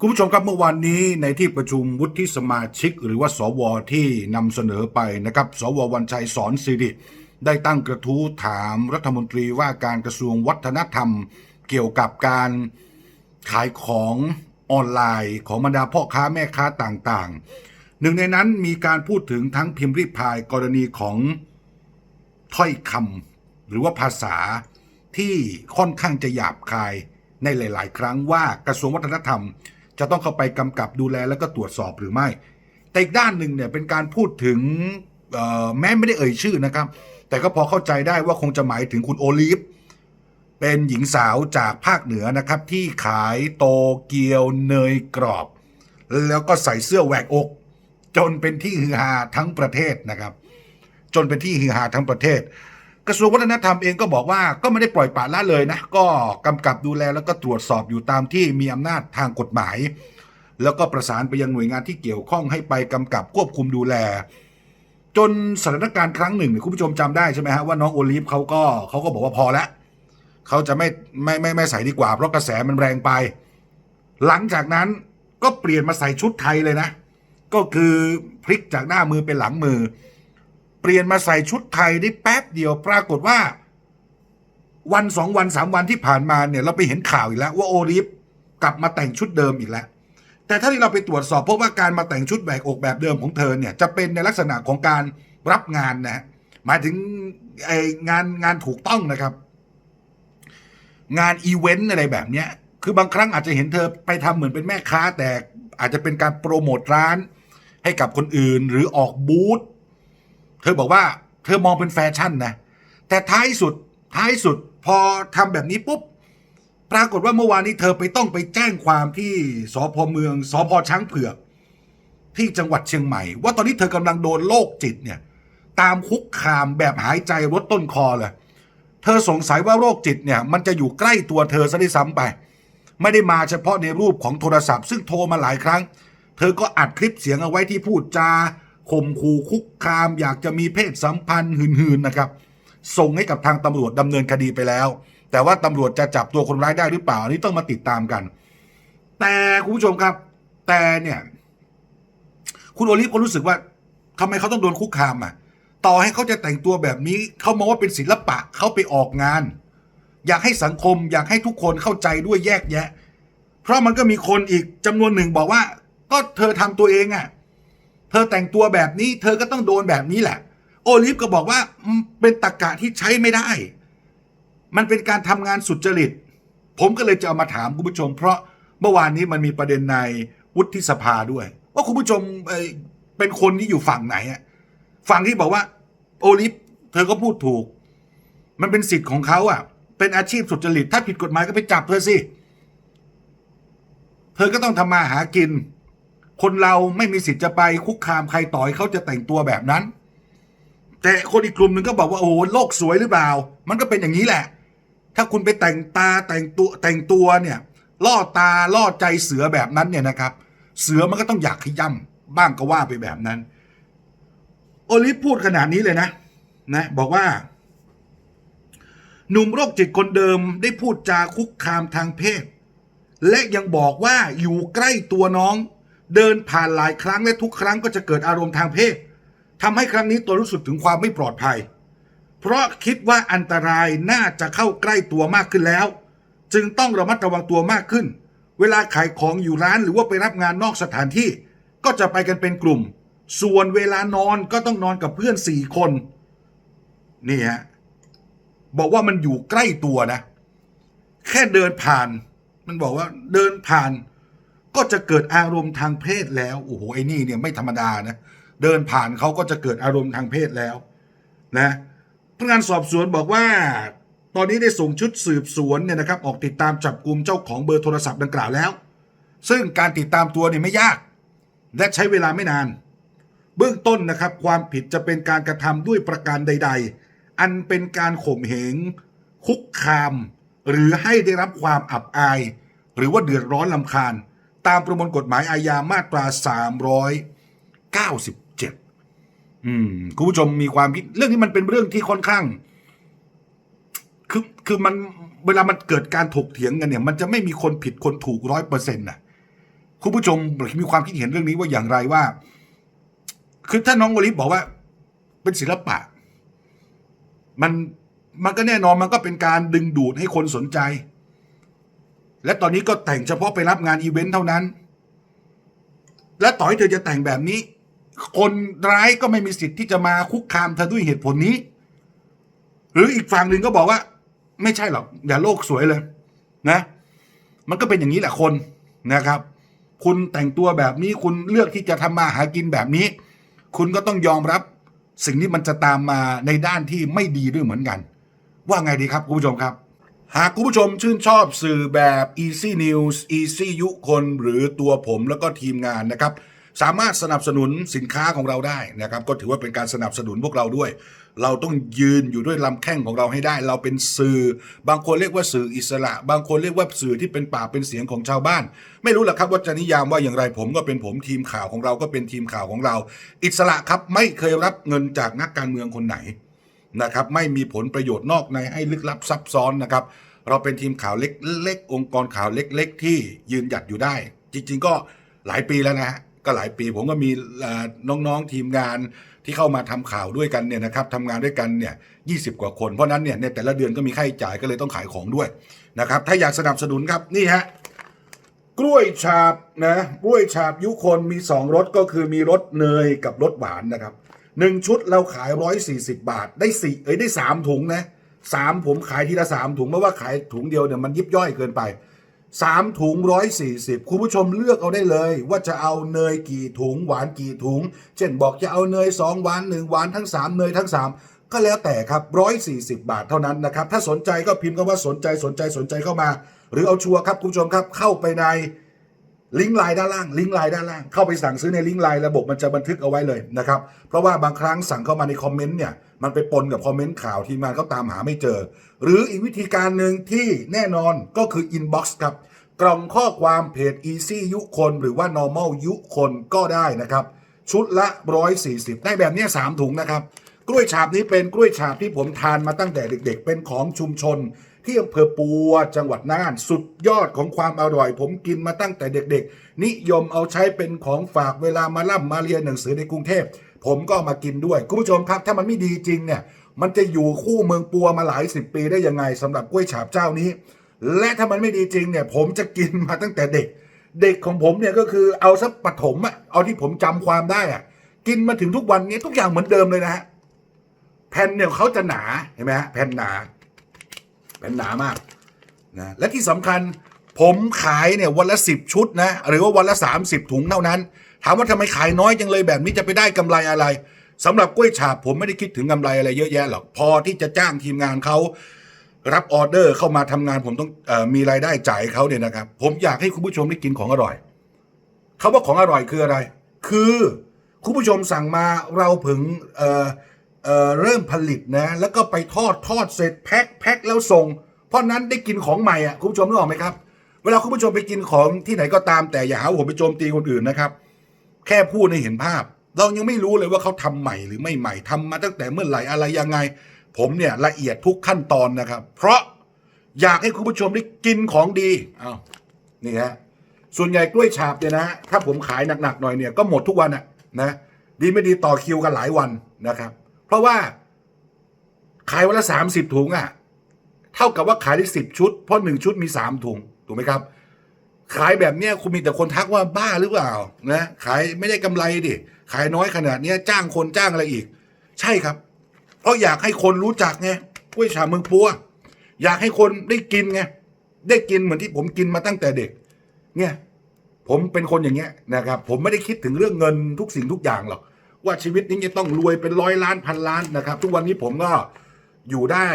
คุณผู้ชมครับเมื่อวานนี้ในที่ประชุมวุฒิสมาชิก หรือว่าสวที่นำเสนอไปนะครับ สววันชัยสอนสิริได้ตั้งกระทู้ถามรัฐมนตรีว่าการกระทรวงวัฒนธรรม เกี่ยวกับการขายของออนไลน์ ของบรรดาพ่อค้าแม่ค้าต่างๆ หนึ่งในนั้นมีการพูดถึงทั้งพิมพ์ริพายกรณีของถ้อยคำหรือว่าภาษาที่ค่อนข้างจะหยาบคายในหลาย ๆ ครั้งว่ากระทรวงวัฒนธรรม จะต้องเข้าไปกำกับดูแลแล้วก็ตรวจสอบหรือไม่ แต่อีกด้านหนึ่งเนี่ยเป็นการพูดถึงแม้ไม่ได้เอ่ยชื่อนะครับ แต่ก็พอเข้าใจได้ว่าคงจะหมายถึงคุณโอลิฟเป็นหญิงสาวจากภาคเหนือนะครับ ที่ขายโตเกียวเนยกรอบ แล้วก็ใส่เสื้อแหวกอก จนเป็นที่ฮือฮาทั้งประเทศนะครับ จนเป็นที่ฮือฮาทั้งประเทศ กระทรวงวัฒนธรรมเองก็บอกว่าก็ไม่ได้ปล่อยปละละเลยนะ ก็กำกับดูแลแล้วก็ตรวจสอบอยู่ตามที่มีอำนาจทางกฎหมาย แล้วก็ประสานไปยังหน่วยงานที่เกี่ยวข้องให้ไปกำกับควบคุมดูแล จนสถานการณ์ครั้งหนึ่งคุณผู้ชมจำได้ใช่ไหมฮะว่าน้องโอลิฟเขาก็เขาก็บอกว่าพอแล้วเขาจะไม่ไม่ไม่ไม่ใส่ดีกว่า เพราะกระแสมันแรงไป หลังจากนั้นก็เปลี่ยนมาใส่ชุดไทยเลยนะ ก็คือพลิกจากหน้ามือเป็นหลังมือ เปลี่ยนมาใส่ชุดไทยได้แป๊บเดียวปรากฏว่า วันสองวันสามวันที่ผ่านมาเนี่ย เราไปเห็นข่าวอีกแล้ว ว่าโอลิฟกลับมาแต่งชุดเดิมอีกแล้ว แต่ถ้าที่เราไปตรวจสอบพบว่าการมาแต่งชุดแบกอกแบบเดิมของเธอเนี่ยจะเป็นในลักษณะของการรับงานนะหมายถึงไองานงานถูกต้องนะครับ งานอีเวนต์อะไรแบบเนี้ยคือบางครั้งอาจจะเห็นเธอไปทำเหมือนเป็นแม่ค้า แต่อาจจะเป็นการโปรโมทร้านให้กับคนอื่น หรือออกบูธ เธอบอกว่าเธอมองเป็นแฟชั่นนะ แต่ท้ายสุดท้ายสุดพอทำแบบนี้ปุ๊บ ปรากฏว่าเมื่อวานนี้เธอไปต้องไปแจ้งความที่สพเมืองสพช้างเผือก ที่จังหวัดเชียงใหม่ ว่าตอนนี้เธอกำลังโดนโรคจิตเนี่ย ตามคุกคามแบบหายใจรดต้นคอเลยเธอสงสัยว่าโรคจิตเนี่ย มันจะอยู่ใกล้ตัวเธอซะด้วยซ้ำไป ไม่ได้มาเฉพาะในรูปของโทรศัพท์ ซึ่งโทรมาหลายครั้ง เธอก็อัดคลิปเสียงเอาไว้ที่พูดจา ข่มขู่คุกคาม อยากจะมีเพศสัมพันธ์หืนๆนะครับ ส่งให้กับทางตำรวจดำเนินคดีไปแล้ว แต่ว่าตำรวจจะจับตัวคนร้ายได้หรือเปล่าอันนี้ต้องมาติดตามกัน แต่คุณผู้ชมครับ แต่เนี่ย คุณโอลิฟก็รู้สึกว่าทำไมเขาต้องโดนคุกคามอะ ต่อให้เขาจะแต่งตัวแบบนี้เขามองว่าเป็นศิลปะเขาไปออกงาน อยากให้สังคม อยากให้ทุกคนเข้าใจด้วยแยกแยะ เพราะมันก็มีคนอีกจำนวนหนึ่งบอกว่า ก็เธอทำตัวเองอะ เธอแต่งตัวแบบนี้ เธอก็ต้องโดนแบบนี้แหละ โอลิฟก็บอกว่าเป็นตรกกะที่ใช้ไม่ได้ มันเป็นการทำงานสุจริต ผมก็เลยจะเอามาถามคุณผู้ชม เพราะเมื่อวานนี้มันมีประเด็นในวุฒิสภาด้วย ว่าคุณผู้ชมเป็นคนที่อยู่ฝั่งไหนอะฝั่งที่บอกว่า โอลิฟเธอก็พูดถูก มันเป็นสิทธิ์ของเขาอะ เป็นอาชีพสุจริต ถ้าผิดกฎหมายก็ไปจับเธอสิ เธอก็ต้องทำมาหากิน คนเราไม่มีสิทธิ์จะไปคุกคามใครต่อยเขาจะแต่งตัวแบบนั้น แต่คนอีกกลุ่มหนึ่งก็บอกว่าโอ้โหโลกสวยหรือเปล่า มันก็เป็นอย่างนี้แหละ ถ้าคุณไปแต่งตาแต่งตัวแต่งตัวเนี่ยล่อตาล่อใจเสือแบบนั้นเนี่ยนะครับ เสือมันก็ต้องอยากขย่ำบ้างก็ว่าไปแบบนั้น โอลิฟพูดขนาดนี้เลยนะ นะ บอกว่า หนุ่มโรคจิตคนเดิมได้พูดจาคุกคามทางเพศ และยังบอกว่าอยู่ใกล้ตัวน้อง เดินผ่านหลายครั้งและทุกครั้งก็จะเกิดอารมณ์ทางเพศทำให้ครั้งนี้ตัวรู้สึกถึงความไม่ปลอดภัย เพราะคิดว่าอันตรายน่าจะเข้าใกล้ตัวมากขึ้นแล้ว จึงต้องระมัดระวังตัวมากขึ้น เวลาขายของอยู่ร้านหรือว่าไปรับงานนอกสถานที่ ก็จะไปกันเป็นกลุ่ม ส่วนเวลานอนก็ต้องนอนกับเพื่อนสี่คนนี่ฮะบอกว่ามันอยู่ใกล้ตัวนะ แค่เดินผ่าน มันบอกว่าเดินผ่าน ก็จะเกิดอารมณ์ทางเพศแล้วโอ้โหไอ้นี่เนี่ยไม่ธรรมดานะเดินผ่านเขาก็จะเกิดอารมณ์ทางเพศแล้วนะพนักงานสอบสวนบอกว่า ตอนนี้ได้ส่งชุดสืบสวนเนี่ยนะครับออกติดตามจับกลุ่มเจ้าของเบอร์โทรศัพท์ดังกล่าวแล้ว ซึ่งการติดตามตัวเนี่ยไม่ยาก และใช้เวลาไม่นาน เบื้องต้นนะครับความผิดจะเป็นการกระทำด้วยประการใด ๆ อันเป็นการข่มเหงคุกคาม หรือให้ได้รับความอับอาย หรือว่าเดือดร้อนลำคาญ ตามประมวลกฎหมายอาญามาตรา 397 อืมคุณผู้ชมมีความคิดเรื่องนี้มันเป็นเรื่องที่ค่อนข้าง คือคือมันเวลามันเกิดการถกเถียงกันเนี่ย มันจะไม่มีคนผิดคนถูกร้อยเปอร์เซ็นต์นะคุณผู้ชมมีความคิดเห็นเรื่องนี้ว่าอย่างไรว่า คือถ้าน้องวลิฟบอกว่า เป็นศิลปะ มันมันก็แน่นอนมันก็เป็นการดึงดูดให้คนสนใจ และตอนนี้ก็แต่งเฉพาะไปรับงานอีเวนต์เท่านั้น และต่อให้เธอจะแต่งแบบนี้ คนร้ายก็ไม่มีสิทธิ์ที่จะมาคุกคามเธอด้วยเหตุผลนี้ หรืออีกฝั่งหนึ่งก็บอกว่า ไม่ใช่หรอกอย่าโลกสวยเลยนะ มันก็เป็นอย่างนี้แหละคนนะครับ คุณแต่งตัวแบบนี้คุณเลือกที่จะทำมาหากินแบบนี้ คุณก็ต้องยอมรับสิ่งนี้มันจะตามมาในด้านที่ไม่ดีด้วยเหมือนกัน ว่าไงดีครับคุณผู้ชมครับ หากคุณผู้ชมชื่นชอบสื่อแบบ Easy News Easy ยุคนหรือตัวผมแล้วก็ทีมงานนะครับ สามารถสนับสนุนสินค้าของเราได้นะครับ ก็ถือว่าเป็นการสนับสนุนพวกเราด้วย เราต้องยืนอยู่ด้วยลำแข้งของเราให้ได้ เราเป็นสื่อ บางคนเรียกว่าสื่ออิสระ บางคนเรียกว่าสื่อที่เป็นปากเป็นเสียงของชาวบ้าน ไม่รู้หรอกครับว่าจะนิยามว่าอย่างไรผมก็เป็นผมทีมข่าวของเราก็เป็นทีมข่าวของเรา อิสระครับไม่เคยรับเงินจากนักการเมืองคนไหน นะครับไม่มีผลประโยชน์นอกในให้ลึกลับซับซ้อนนะครับ เราเป็นทีมข่าวเล็กๆองค์กรข่าวเล็ก ๆ ที่ยืนหยัดอยู่ได้ จริง ๆ ก็หลายปีแล้วนะฮะก็หลายปีผมก็มีน้องๆทีมงานที่เข้ามาทำข่าวด้วยกันเนี่ยนะครับทำงานด้วยกันเนี่ยยีกว่าคนเพราะนั้นเนี่ยในแต่ละเดือนก็มีค่าใช้จ่ายก็เลยต้องขายของด้วยนะครับถ้าอยากสนับสนุนครับนี่ฮะกล้วยฉาบนะกล้วยฉาบยุคนมีสองรสก็คือมีรสเนยกับรสหวานนะครับ หนึ่งชุดเราขายร้อยสี่สิบาท ได้สี่เอ้ยได้สามถุงนะสามผมขายทีละสามถุงเพราะว่าขายถุงเดียวเนี่ยมันยิบย่อยเกินไปสามถุงร้อยสี่สิบคุณผู้ชมเลือกเอาได้เลย ว่าจะเอาเนยกี่ถุงหวานกี่ถุง เช่นบอกจะเอาเนยสองหวานหนึ่งหวานทั้งสามเนยทั้งสามก็แล้วแต่ครับร้อยสี่สิบาทเท่านั้นนะครับ ถ้าสนใจก็พิมพ์คำว่าสนใจสนใจสนใจเข้ามา หรือเอาชัวร์ครับคุณผู้ชมครับเข้าไปใน ลิงก์ไลน์ด้านล่างลิงก์ไลน์ด้านล่างเข้าไปสั่งซื้อในลิงก์ไลน์ระบบมันจะบันทึกเอาไว้เลยนะครับเพราะว่าบางครั้งสั่งเข้ามาในคอมเมนต์เนี่ยมันไปปนกับคอมเมนต์ข่าวทีมงานเขาตามหาไม่เจอ หรืออีกวิธีการหนึ่งที่แน่นอนก็คือ inbox ครับกล่องข้อความเพจ easy ยุคนหรือว่า normal ยุคนก็ได้นะครับชุดละ 140 ได้แบบนี้3ถุงนะครับ กล้วยฉาบนี้เป็นกล้วยฉาบที่ผมทานมาตั้งแต่เด็ก ๆ เป็นของชุมชน ที่อำเภอปัวจังหวัดน่าน สุดยอดของความอร่อย ผมกินมาตั้งแต่เด็ก ๆ นิยมเอาใช้เป็นของฝากเวลามาล่ำมาเรียนหนังสือในกรุงเทพผมก็มากินด้วย คุณผู้ชมครับ ถ้ามันไม่ดีจริงเนี่ย มันจะอยู่คู่เมืองปัวมาหลายสิบปีได้ยังไงสำหรับกล้วยฉาบเจ้านี้ และถ้ามันไม่ดีจริงเนี่ย ผมจะกินมาตั้งแต่เด็ก เด็กของผมเนี่ยก็คือเอาสักปฐมอะเอาที่ผมจำความได้อะกินมาถึงทุกวันนี้ทุกอย่างเหมือนเดิมเลยนะฮะ แผ่นเนี่ยเขาจะหนาเห็นไหมฮะแผ่นหนา แผ่นหนามากนะและที่สำคัญผมขายเนี่ยวันละสิบชุดนะหรือว่าวันละ30ถุงเท่านั้น ถามว่าทำไมขายน้อยจังเลยแบบนี้จะไปได้กำไรอะไรสำหรับกล้วยฉาบผมไม่ได้คิดถึงกำไรอะไรเยอะแยะหรอกพอที่จะจ้างทีมงานเขารับออเดอร์เข้ามาทำงานผมต้องออมีรายได้จ่ายเขาเนี่ยนะครับ ผมอยากให้คุณผู้ชมได้กินของอร่อยคาว่าของอร่อยคืออะไร คือคุณผู้ชมสั่งมาเราผึง เเริ่มผลิตนะ แล้วก็ไปทอดทอดเสร็จแพ็คแพ็คแล้วส่ง เพราะนั้นได้กินของใหม่อะคุณผู้ชมนึกออกไหมครับ เวลาคุณผู้ชมไปกินของที่ไหนก็ตามแต่อย่าหาวผมไปโจมตีคนอื่นนะครับ แค่พูดให้เห็นภาพ เรายังไม่รู้เลยว่าเขาทำใหม่หรือไม่ใหม่ทำมาตั้งแต่เมื่อไหร่อะไรยังไง ผมเนี่ยละเอียดทุกขั้นตอนนะครับ เพราะอยากให้คุณผู้ชมได้กินของดีอ้าวนี่ฮะส่วนใหญ่กล้วยฉาบเนี่ยนะฮะถ้าผมขายหนักๆหน่อยเนี่ยก็หมดทุกวันอะนะดีไม่ดีต่อคิวกันหลายวันนะครับ เพราะว่า ขายวันละสามสิบถุงอะเท่ากับว่าขายได้สิบชุด เพราะหนึ่งชุดมีสามถุง ถูกไหมครับ ขายแบบเนี้ยคุณมีแต่คนทักว่าบ้าหรือเปล่านะขายไม่ได้กำไรดิขายน้อยขนาดเนี้ยจ้างคนจ้างอะไรอีก ใช่ครับ เพราะอยากให้คนรู้จักไงกล้วยฉาบเมืองปัว อยากให้คนได้กินไงได้กินเหมือนที่ผมกินมาตั้งแต่เด็ก เนี่ย ผมเป็นคนอย่างเงี้ยนะครับ ผมไม่ได้คิดถึงเรื่องเงินทุกสิ่งทุกอย่างหรอก ว่าชีวิตนี้จะต้องรวยเป็นร้อยล้านพันล้านนะครับ ทุกวันนี้ผมก็อยู่ได้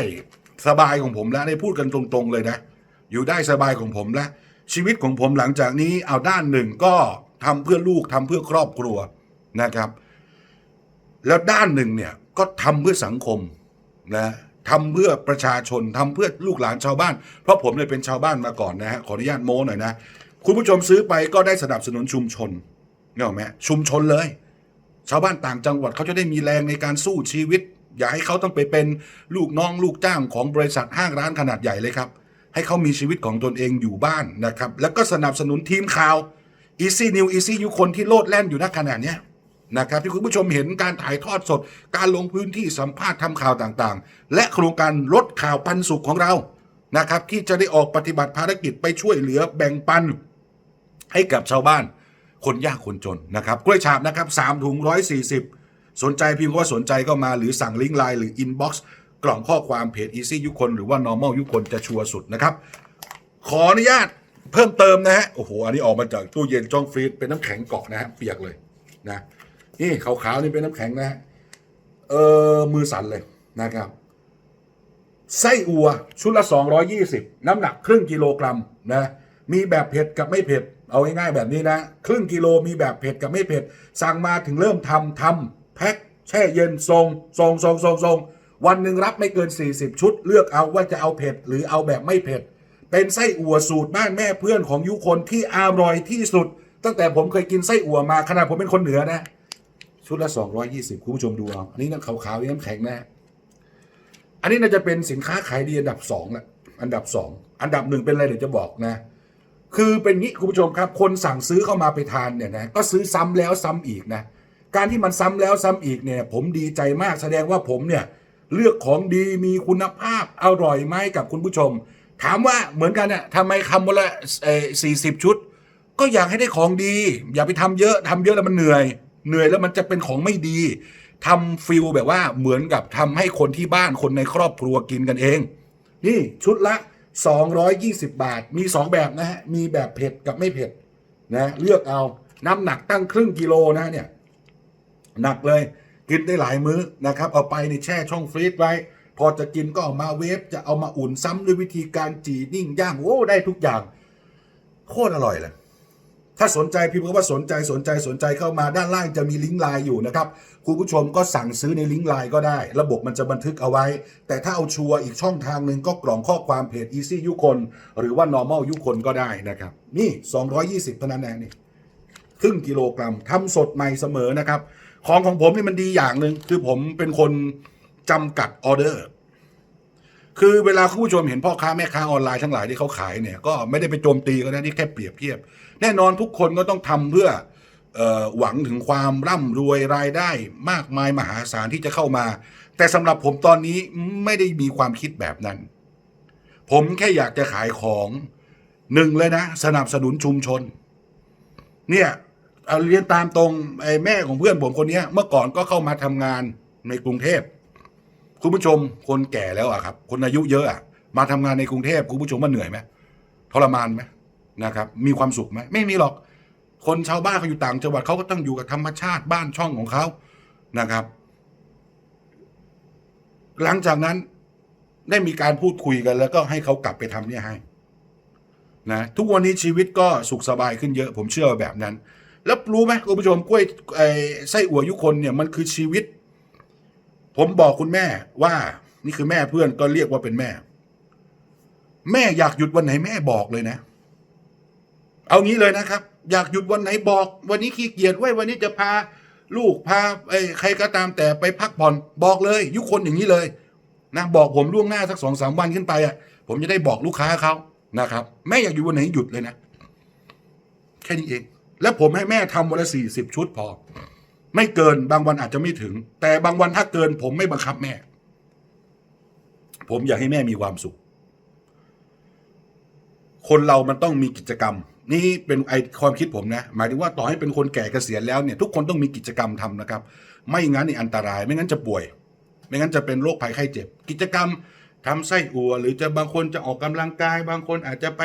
สบายของผมแล้วได้พูดกันตรง ๆ เลยนะ อยู่ได้สบายของผมแล้วชีวิตของผมหลังจากนี้เอาด้านหนึ่งก็ทำเพื่อลูกทำเพื่อครอบครัวนะครับ แล้วด้านหนึ่งเนี่ยก็ทำเพื่อสังคมนะทำเพื่อประชาชนทำเพื่อลูกหลานชาวบ้าน เพราะผมเนี่ยเป็นชาวบ้านมาก่อนนะฮะขออนุญาตโม้หน่อยนะ คุณผู้ชมซื้อไปก็ได้สนับสนุนชุมชนเนกอะไหมชุมชนเลย ชาวบ้านต่างจังหวัดเขาจะได้มีแรงในการสู้ชีวิต อย่าให้เขาต้องไปเป็นลูกน้องลูกจ้างของบริษัทห้างร้านขนาดใหญ่เลยครับ ให้เขามีชีวิตของตนเองอยู่บ้านนะครับ แล้วก็สนับสนุนทีมข่าว Easy New Easy ยุคนที่โลดแล่นอยู่ณขณะเนี้นะครับที่คุณผู้ชมเห็นการถ่ายทอดสด การลงพื้นที่สัมภาษณ์ทำข่าวต่างๆ และโครงการลดข่าวปันสุขของเรานะครับที่จะได้ออกปฏิบัติภารกิจไปช่วยเหลือแบ่งปันให้กับชาวบ้าน คนยากคนจนนะครับกล้วยฉาบนะครับสามถุงร้อยสี่สิบสนใจพิมพ์ว่าสนใจก็มาหรือสั่งลิงก์ไลน์หรืออินบ็อกซ์กล่องข้อความเพจ Easy ยุคนหรือว่า normal ยุคนจะชัวร์สุดนะครับขออนุญาตเพิ่มเติมนะฮะโอ้โหอันนี้ออกมาจากตู้เย็นจ้องฟรีซเป็นน้ำแข็งเกาะนะฮะเปียกเลยนะนี่ขาวๆนี่เป็นน้ำแข็งนะฮะเออมือสั่นเลยนะครับไส้อัวชุดละ 220 น้ำหนักครึ่งกิโลกรัมนะมีแบบเผ็ดกับไม่เผ็ด เอาง่ายๆแบบนี้นะ ครึ่งกิโลมีแบบเผ็ดกับไม่เผ็ด สั่งมาถึงเริ่มทำทำแพ็คแช่เย็นทรงทรงทรงทรงทรงวันหนึ่งรับไม่เกิน 40 ชุด เลือกเอาว่าจะเอาเผ็ดหรือเอาแบบไม่เผ็ด เป็นไส้อั่วสูตรบ้านแม่เพื่อนของยุคนที่อร่อยที่สุด ตั้งแต่ผมเคยกินไส้อั่วมาขนาดผมเป็นคนเหนือนะ ชุดละ 220 คุณผู้ชมดูเอาอันนี้น้ำขาวๆนี่น้ำแข็งนะอันนี้น่าจะเป็นสินค้าขายดีอันดับสองแหละอันดับสองอันดับหนึ่งเป็นอะไรเดี๋ยวจะบอกนะ คือเป็นงี้คุณผู้ชมครับ คนสั่งซื้อเข้ามาไปทานเนี่ยนะก็ซื้อซ้ำแล้วซ้ำอีกนะการที่มันซ้ำแล้วซ้ำอีกเนี่ย ผมดีใจมากแสดงว่าผมเนี่ยเลือกของดีมีคุณภาพอร่อยไหมกับคุณผู้ชม ถามว่าเหมือนกันเนี่ยทำไมคำวันละสี่สิบชุด ก็อยากให้ได้ของดี อย่าไปทำเยอะทำเยอะแล้วมันเหนื่อย เหนื่อยแล้วมันจะเป็นของไม่ดีทำฟิลแบบว่าเหมือนกับทำให้คนที่บ้านคนในครอบครัวกินกันเอง นี่ชุดละ 220 บาท มี 2 แบบนะฮะ มีแบบเผ็ดกับไม่เผ็ดนะ เลือกเอา น้ำหนักตั้งครึ่งกิโลนะเนี่ย หนักเลย กินได้หลายมื้อนะครับ เอาไปในแช่ช่องฟรีซไว้ พอจะกินก็เอามาเวฟ จะเอามาอุ่นซ้ำด้วยวิธีการจีนิ่งย่าง โอ้ ได้ทุกอย่าง โคตรอร่อยเลย ถ้าสนใจพิมพ์คำว่าสนใจสนใจสนใจเข้ามาด้านล่างจะมีลิงก์ไลน์อยู่นะครับคุณผู้ชมก็สั่งซื้อในลิงก์ไลน์ก็ได้ ระบบมันจะบันทึกเอาไว้ แต่ถ้าเอาชัวร์อีกช่องทางหนึ่งก็กล่องข้อความเพจ Easy ยุคน หรือว่า normal ยุคนก็ได้นะครับ นี่ 220เท่านั้นเองนี่ครึ่งกิโลกรัมทำสดใหม่เสมอนะครับ ของของผมนี่มันดีอย่างหนึ่งคือผมเป็นคนจำกัดออเดอร์ คือเวลาคุณผู้ชมเห็นพ่อค้าแม่ค้าออนไลน์ทั้งหลายที่เขาขายเนี่ยก็ไม่ได้ไปโจมตีกันนะนี่แค่เปรียบเทียบ แน่นอนทุกคนก็ต้องทำเพื่ออหวังถึงความร่ำรวยรายได้มากมายมหาศาลที่จะเข้ามา แต่สำหรับผมตอนนี้ไม่ได้มีความคิดแบบนั้น ผมแค่อยากจะขายของหนึ่งเลยนะ สนับสนุนชุมชน เนี่ยเอาเรียนตามตรงไอ้แม่ของเพื่อนผมคนนี้เมื่อก่อนก็เข้ามาทำงานในกรุงเทพ คุณผู้ชมคนแก่แล้วอะครับ คนอายุเยอะอะมาทำงานในกรุงเทพคุณผู้ชมว่าเหนื่อยไหมทรมานไหมนะครับ มีความสุขไหมไม่มีหรอก คนชาวบ้านเขาอยู่ต่างจังหวัดเขาก็ต้องอยู่กับธรรมชาติบ้านช่องของเขานะครับ หลังจากนั้นได้มีการพูดคุยกัน แล้วก็ให้เขากลับไปทำเนี่ยให้นะทุกวันนี้ชีวิตก็สุขสบายขึ้นเยอะ ผมเชื่อแบบนั้น แล้วรู้ไหมคุณผู้ชมกล้วยไอ้ไส้อั่วยุคนเนี่ยมันคือชีวิต ผมบอกคุณแม่ว่า นี่คือแม่เพื่อนก็เรียกว่าเป็นแม่ แม่อยากหยุดวันไหนแม่บอกเลยนะ เอางี้เลยนะครับ อยากหยุดวันไหนบอก วันนี้ขี้เกียจไว้วันนี้จะพา ลูกพาไอ้ใครก็ตามแต่ไปพักผ่อนบอกเลย ยุคนอย่างนี้เลยนะบอกผมล่วงหน้าสักสองสามวันขึ้นไปอะ ผมจะได้บอกลูกค้าเขานะครับ แม่อยากอยู่วันไหนหยุดเลยนะ แค่นี้เอง แล้วผมให้แม่ทำวันละสี่สิบชุดพอ ไม่เกินบางวันอาจจะไม่ถึง แต่บางวันถ้าเกิน ผมไม่บังคับแม่ ผมอยากให้แม่มีความสุข คนเรามันต้องมีกิจกรรม นี่เป็นไอความคิดผมนะ หมายถึงว่าต่อให้เป็นคนแก่เกษียณแล้วเนี่ยทุกคนต้องมีกิจกรรมทำนะครับ ไม่งั้นนี่อันตราย ไม่งั้นจะป่วย ไม่งั้นจะเป็นโรคภัยไข้เจ็บ กิจกรรมทำไส้อั่วหรือจะบางคนจะออกกำลังกาย บางคนอาจจะไป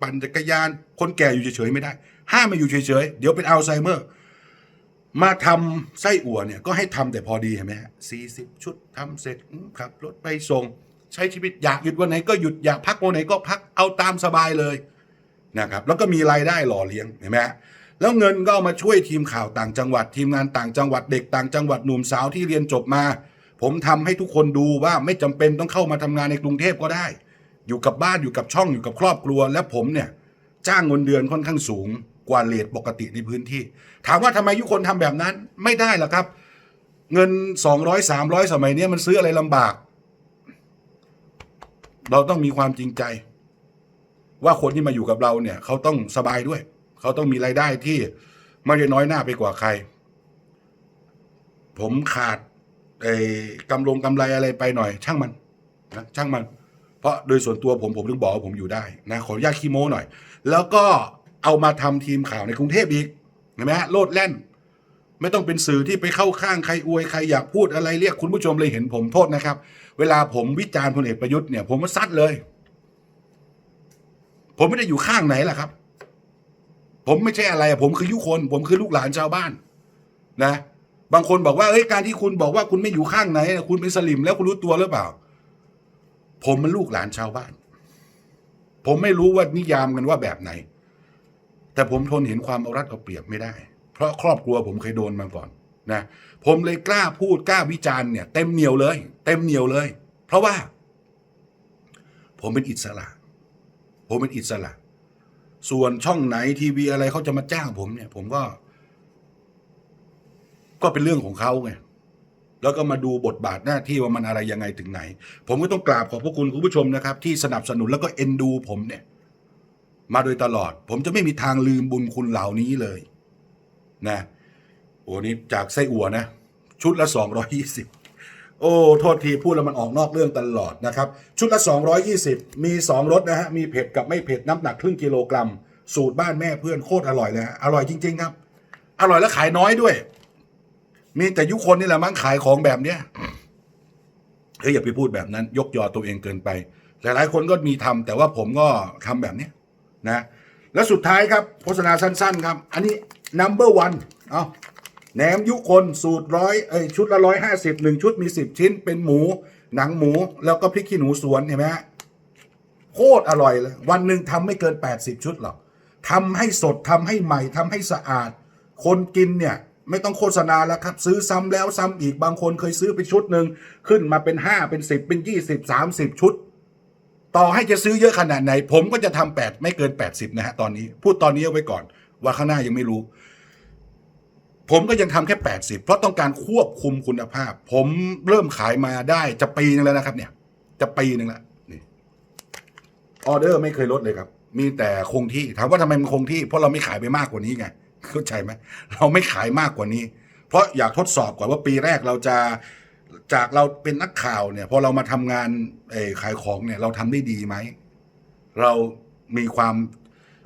ปั่นจักรยาน คนแก่อยู่เฉยๆไม่ได้ ห้ามมาอยู่เฉยๆเดี๋ยวเป็นอัลไซเมอร์ มาทำไส้อั่วเนี่ยก็ให้ทำแต่พอดีเห็นไหมฮะสี่สิบชุดทำเสร็จขับรถไปส่ง ใช้ชีวิตอยากหยุดวันไหนก็หยุดอยากพักวันไหนก็พักเอาตามสบายเลยนะครับแล้วก็มีรายได้หล่อเลี้ยงเห็นไหมฮะแล้วเงินก็เอามาช่วยทีมข่าวต่างจังหวัด ทีมงานต่างจังหวัดเด็กต่างจังหวัดหนุ่มสาวที่เรียนจบมา ผมทำให้ทุกคนดูว่าไม่จำเป็นต้องเข้ามาทำงานในกรุงเทพก็ได้ อยู่กับบ้านอยู่กับช่องอยู่กับครอบครัว และผมเนี่ยจ้างเงินเดือนค่อนข้างสูง กว่าเลทปกติในพื้นที่ ถามว่าทำไมทุคนทำแบบนั้นไม่ได้หรอครับ เงินสองร้อยสามร้อยสมัยนี้มันซื้ออะไรลำบาก เราต้องมีความจริงใจ ว่าคนที่มาอยู่กับเราเนี่ยเขาต้องสบายด้วย เขาต้องมีรายได้ที่ไม่ได้น้อยหน้าไปกว่าใคร ผมขาดไอ้กำลงกำไรอะไรไปหน่อย ช่างมันนะช่างมัน เพราะโดยส่วนตัวผมผมถึงบอกว่าผมอยู่ได้นะขออนุญาตคีโมหน่อย แล้วก็ เอามาทำทีมข่าวในกรุงเทพอีกเห็นไหมฮะโลดแล่น ไม่ต้องเป็นสื่อที่ไปเข้าข้างใครอวยใครอยากพูดอะไรเรียกคุณผู้ชมเลยเห็นผมโทษนะครับ เวลาผมวิจารณ์พลเอกประยุทธ์เนี่ย ผมก็ซัดเลย ผมไม่ได้อยู่ข้างไหนล่ะครับ ผมไม่ใช่อะไร ผมคือยุคน ผมคือลูกหลานชาวบ้าน นะ บางคนบอกว่าเอ้ยการที่คุณบอกว่าคุณไม่อยู่ข้างไหน คุณเป็นสลิมแล้วคุณรู้ตัวหรือเปล่า ผมมันลูกหลานชาวบ้าน ผมไม่รู้ว่านิยามกันว่าแบบไหน แต่ผมทนเห็นความเอารัดเอาเปรียบไม่ได้ เพราะครอบครัวผมเคยโดนมาก่อนนะผมเลยกล้าพูดกล้าวิจารณ์เนี่ยเต็มเหนียวเลย เต็มเหนียวเลย เพราะว่า ผมเป็นอิสระ ผมเป็นอิสระ ส่วนช่องไหนทีวีอะไรเขาจะมาจ้างผมเนี่ย ผมก็ ก็เป็นเรื่องของเขาไงแล้วก็มาดูบทบาทหน้าที่ว่ามันอะไรยังไงถึงไหน ผมก็ต้องกราบขอบพระคุณคุณผู้ชมนะครับ ที่สนับสนุนแล้วก็เอ็นดูผมเนี่ย มาโดยตลอด ผมจะไม่มีทางลืมบุญคุณเหล่านี้เลยนะโอ้นี่จากไส้อั่วนะ ชุดละสองร้อยี่สิบโอ้โทษทีพูดแล้วมันออกนอกเรื่องตลอดนะครับ ชุดละ 220 มี 2รสนะฮะ มีเผ็ดกับไม่เผ็ดน้ำหนักครึ่งกิโลกรัม สูตรบ้านแม่เพื่อนโคตรอร่อยเลยฮะอร่อยจริง ๆ ครับ อร่อยแล้วขายน้อยด้วย มีแต่ยุคนนี่แหละมั้งขายของแบบเนี้ยเฮ้ยอย่าไปพูดแบบนั้น ยกยอตัวเองเกินไป หลายๆ คนก็มีทำแต่ว่าผมก็ทำแบบเนี้ย นะแล้วสุดท้ายครับโฆษณาสั้น ๆ ครับ อันนี้ number one เอาแหนมยุคนสูตรร้อยเอ้ยชุดละร้อยห้าสิบหนึ่งชุดมีสิบชิ้น เป็นหมู หนังหมู แล้วก็พริกขี้หนูสวนเห็นไหมฮะโคตรอร่อยเลย วันหนึ่งทำไม่เกิน 80 ชุดหรอกทำให้สดทำให้ใหม่ทำให้สะอาด คนกินเนี่ย ไม่ต้องโฆษณาแล้วครับ ซื้อซ้ำแล้วซ้ำอีกบางคนเคยซื้อไปชุดหนึ่งขึ้นมาเป็น 5 เป็น 10 เป็น 20 30 ชุด ต่อให้จะซื้อเยอะขนาดไหน ผมก็จะทำแปดไม่เกิน80นะฮะตอนนี้พูดตอนนี้เอาไว้ก่อน ว่าข้างหน้ายังไม่รู้ ผมก็ยังทำแค่80เพราะต้องการควบคุมคุณภาพ ผมเริ่มขายมาได้จะปีนึงแล้วนะครับ เนี่ย จะปีนึงแล้วนี่ออเดอร์ไม่เคยลดเลยครับ มีแต่คงที่ถามว่าทำไมมันคงที่ เพราะเราไม่ขายไปมากกว่านี้ไงเข้าใจไหมเราไม่ขายมากกว่านี้ เพราะอยากทดสอบก่อนว่าปีแรกเราจะ จากเราเป็นนักข่าวเนี่ย พอเรามาทำงานขายของเนี่ย เราทำได้ดีไหม เรามีความ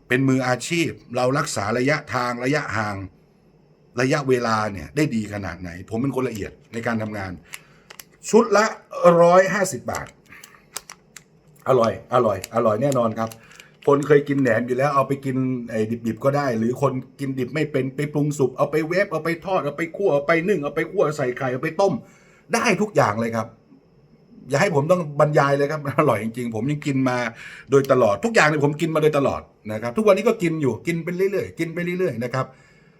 เป็นมืออาชีพ เรารักษาระยะทางระยะห่าง ระยะเวลาเนี่ย ได้ดีขนาดไหน ผมเป็นคนละเอียดในการทำงาน ชุดละร้อยห้าสิบบาท อร่อย อร่อย อร่อยแน่นอนครับ คนเคยกินแหนมอยู่แล้วเอาไปกินไอ้ดิบๆก็ได้ หรือคนกินดิบไม่เป็นไปปรุงสุกเอาไปเวฟเอาไปทอดเอาไปคั่วเอาไปนึ่งเอาไปคั่วใส่ไข่เอาไปต้ม ได้ทุกอย่างเลยครับ อย่าให้ผมต้องบรรยายเลยครับอร่อยจริงๆ ผมยังกินมาโดยตลอดทุกอย่างเนี่ยผมกินมาโดยตลอดนะครับ ทุกวันนี้ก็กินอยู่กินไปเรื่อยๆกินไปเรื่อยๆนะครับ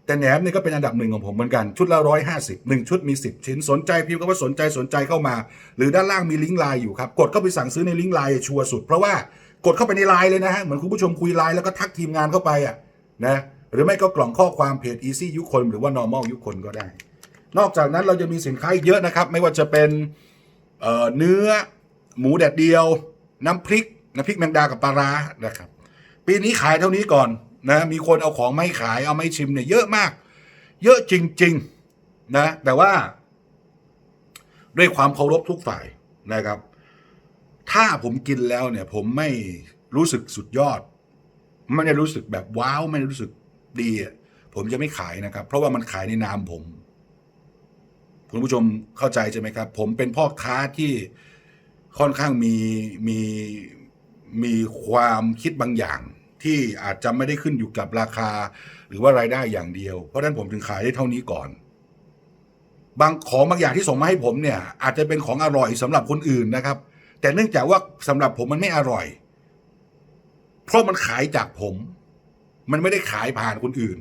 แต่แหนมเนี่ยก็เป็นอันดับหนึ่งของผมเหมือนกันชุดละร้อยห้าสิบหนึ่งชุดมีสิบชิ้นสนใจพิมพ์ก็ว่าสนใจสนใจเข้ามา หรือด้านล่างมีลิงก์ไลน์อยู่ครับกดเข้าไปสั่งซื้อในลิงก์ไลน์ชัวร์สุด เพราะว่ากดเข้าไปในไลน์เลยนะฮะเหมือนคุณผู้ชมคุยไลน์แล้วก็ทักทีมงานเข้าไปอะนะหรือไม่ก็กล่องข้อความเพจ easy ยุคนหรือว่า normal ยุคนก็ได้ นอกจากนั้นเราจะมีสินค้าอีกเยอะนะครับ ไม่ว่าจะเป็นเเนื้อหมูแดดเดียว น้ำพริกน้ำพริกแมงดากับปลาร้านะครับ ปีนี้ขายเท่านี้ก่อนนะมีคนเอาของไม่ขายเอาไม่ชิมเนี่ยเยอะมาก เยอะจริง ๆ นะ แต่ว่า ด้วยความเคารพทุกฝ่ายนะครับ ถ้าผมกินแล้วเนี่ย ผมไม่รู้สึกสุดยอด ไม่ได้รู้สึกแบบว้าว ไม่ได้รู้สึกดี ผมจะไม่ขายนะครับ เพราะว่ามันขายในนามผม คุณผู้ชมเข้าใจใช่ไหมครับ ผมเป็นพ่อค้าที่ค่อนข้างมีมีมีความคิดบางอย่าง ที่อาจจะไม่ได้ขึ้นอยู่กับราคา หรือว่ารายได้อย่างเดียว เพราะฉะนั้นผมถึงขายได้เท่านี้ก่อน บางของบางอย่างที่ส่งมาให้ผมเนี่ย อาจจะเป็นของอร่อยสำหรับคนอื่นนะครับ แต่เนื่องจากว่าสำหรับผมมันไม่อร่อย เพราะมันขายจากผม มันไม่ได้ขายผ่านคนอื่น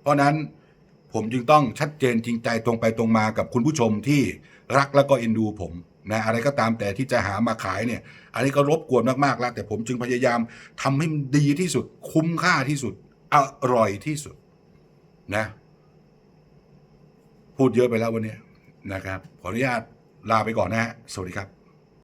เพราะนั้น ผมจึงต้องชัดเจนจริงใจตรงไปตรงมากับคุณผู้ชมที่รักแล้วก็เอ็นดูผมนะอะไรก็ตามแต่ที่จะหามาขายเนี่ย อันนี้ก็รบกวนมากๆแล้ว แต่ผมจึงพยายามทำให้มันดีที่สุด คุ้มค่าที่สุด อร่อยที่สุดนะ พูดเยอะไปแล้ววันนี้นะครับ ขออนุญาตลาไปก่อนนะฮะสวัสดีครับ